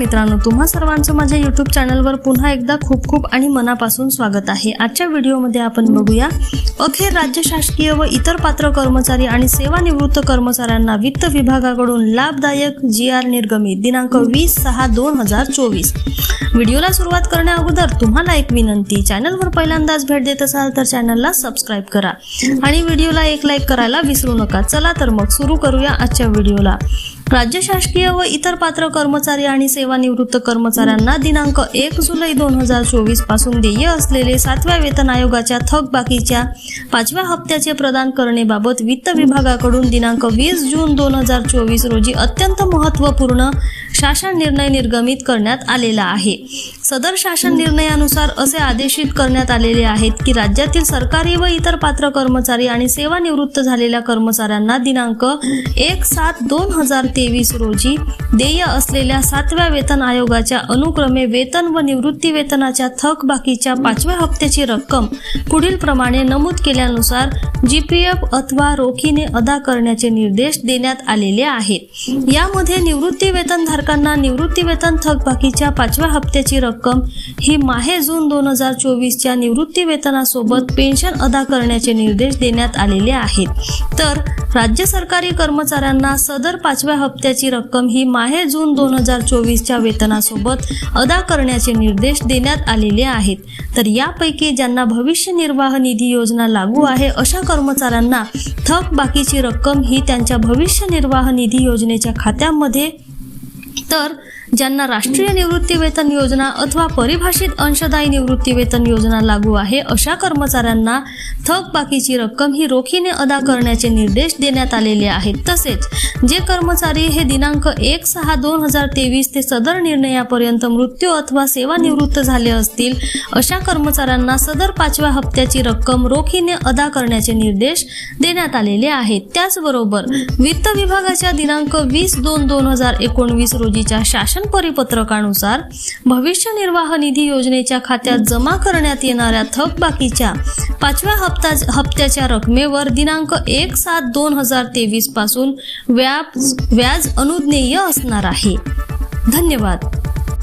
मित्रांनो तुम्हा सर्वांचं माझ्या यूट्यूब चॅनलवर पुन्हा एकदा खूप खूप आणि मनापासून स्वागत आहे. आजच्या व्हिडिओमध्ये आपण बघूया अखेर राज्य शासकीय व इतर पात्र कर्मचारी आणि सेवानिवृत्त कर्मचाऱ्यांना वित्त विभागाकडून लाभदायक जी आर निर्गमित दिनांक वीस सहा दोन हजार चोवीस. व्हिडिओला सुरुवात करण्या अगोदर तुम्हाला एक विनंती चॅनलवर पहिल्यांदाच भेट देत असाल तर चॅनलला सबस्क्राईब करा. आणि व्हिडिओला एक लाईक करायला विसरू नका. चला तर मग सुरू करूया आजच्या व्हिडिओला. राज्य शासकीय व इतर पात्र कर्मचारी आणि सेवानिवृत्त कर्मचाऱ्यांना दिनांक एक जुलै दोन हजार चोवीसपासून देय असलेले सातव्या वेतन आयोगाच्या थकबाकीच्या पाचव्या हप्त्याचे प्रदान करण्याबाबत वित्त विभागाकडून दिनांक वीस जून दोन हजार चोवीस रोजी अत्यंत महत्त्वपूर्ण शासन निर्णय निर्गमित करण्यात आलेला आहे. सदर शासन निर्णयानुसार असे आदेशित करण्यात आलेले आहेत की राज्यातील सरकारी व इतर पात्र कर्मचारी आणि सेवानिवृत्त झालेल्या कर्मचाऱ्यांना दिनांक एक सात दोन हजार तेवीस रोजी देय असलेल्या सातव्या वेतन आयोगाच्या अनुक्रमे वेतन व निवृत्ती वेतनाच्या थकबाकीच्या पाचव्या हप्त्याची रक्कम पुढील प्रमाणे नमूद केल्यानुसार जी पी एफ अथवा रोखीने अदा करण्याचे निर्देश देण्यात आलेले आहेत. यामध्ये निवृत्ती वेतनधारक निवृत्ती वेतन थकबाकीच्या पाचव्या हप्त्याची रक्कम ही माहे जून दोन हजार चोवीसच्या निवृत्ती वेतनासोबत पेन्शन अदा करण्याचे निर्देश देण्यात आलेले आहेत. तर राज्य सरकारी कर्मचाऱ्यांना सदर पाचव्या हप्त्याची रक्कम ही माहे जून दोन हजार चोवीसच्या वेतनासोबत अदा करण्याचे निर्देश देण्यात आलेले आहेत. तर यापैकी ज्यांना भविष्य निर्वाह निधी योजना लागू आहे अशा कर्मचाऱ्यांना थक बाकीची रक्कम ही त्यांच्या भविष्य निर्वाह निधी योजनेच्या खात्यामध्ये तर ज्यांना राष्ट्रीय निवृत्ती वेतन योजना अथवा परिभाषित अंशदायी निवृत्ती वेतन योजना लागू आहे अशा कर्मचाऱ्यांना थकबाकीची रक्कम ही रोखीने अदा करण्याचे निर्देश देण्यात आलेले आहेत. तसेच जे कर्मचारी हे दिनांक एक सहा दोन हजार तेवीस ते सदर निर्णयापर्यंत मृत्यू अथवा सेवानिवृत्त झाले असतील अशा कर्मचाऱ्यांना सदर पाचव्या हप्त्याची रक्कम रोखीने अदा करण्याचे निर्देश देण्यात आलेले आहेत. त्याचबरोबर वित्त विभागाच्या दिनांक वीस दोन दोन हजार एकोणवीस रोजीच्या शासन परिपत्रकानुसार भविष्य निर्वाह निधी योजनेच्या खात्यात जमा करण्यात येणाऱ्या थकबाकीच्या पाचव्या हप्ता हप्त्याच्या रकमेवर दिनांक एक सात दोन हजार तेवीसपासून व्याज व्याज अनुज्ञेय असणार आहे. धन्यवाद.